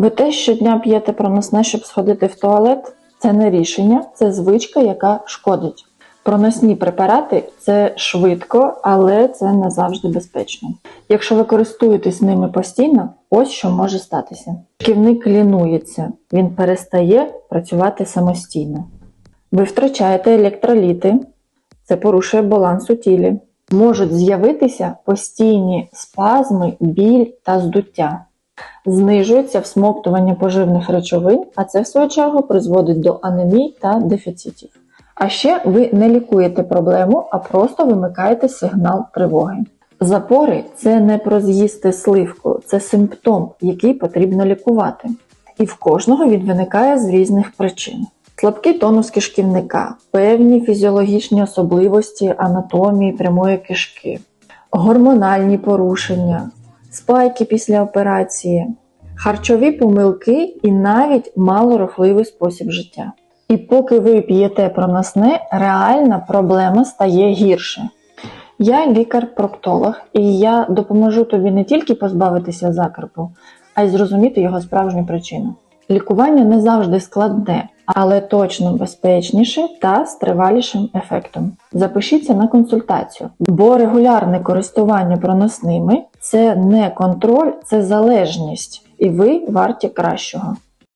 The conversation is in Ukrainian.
Ви теж щодня п'єте проносне, щоб сходити в туалет? Це не рішення, це звичка, яка шкодить. Проносні препарати це швидко, але це не завжди безпечно. Якщо ви користуєтесь ними постійно, ось що може статися. Шківник лінується, він перестає працювати самостійно. Ви втрачаєте електроліти, це порушує баланс у тілі. Можуть з'явитися постійні спазми, біль та здуття. Знижується всмоктування поживних речовин, а це в свою чергу призводить до анемій та дефіцитів. А ще ви не лікуєте проблему, а просто вимикаєте сигнал тривоги. Запори це не про з'їсти сливку, це симптом, який потрібно лікувати. І в кожного він виникає з різних причин. Слабкий тонус кишківника, певні фізіологічні особливості анатомії прямої кишки, гормональні порушення, спайки після операції, харчові помилки і навіть малорухливий спосіб життя. І поки ви п'єте проносне, реальна проблема стає гірше. Я лікар-проктолог, і я допоможу тобі не тільки позбавитися закарпу, а й зрозуміти його справжню причину. Лікування не завжди складне, але точно безпечніше та з тривалішим ефектом. Запишіться на консультацію, бо регулярне користування проносними це не контроль, це залежність, і ви варті кращого.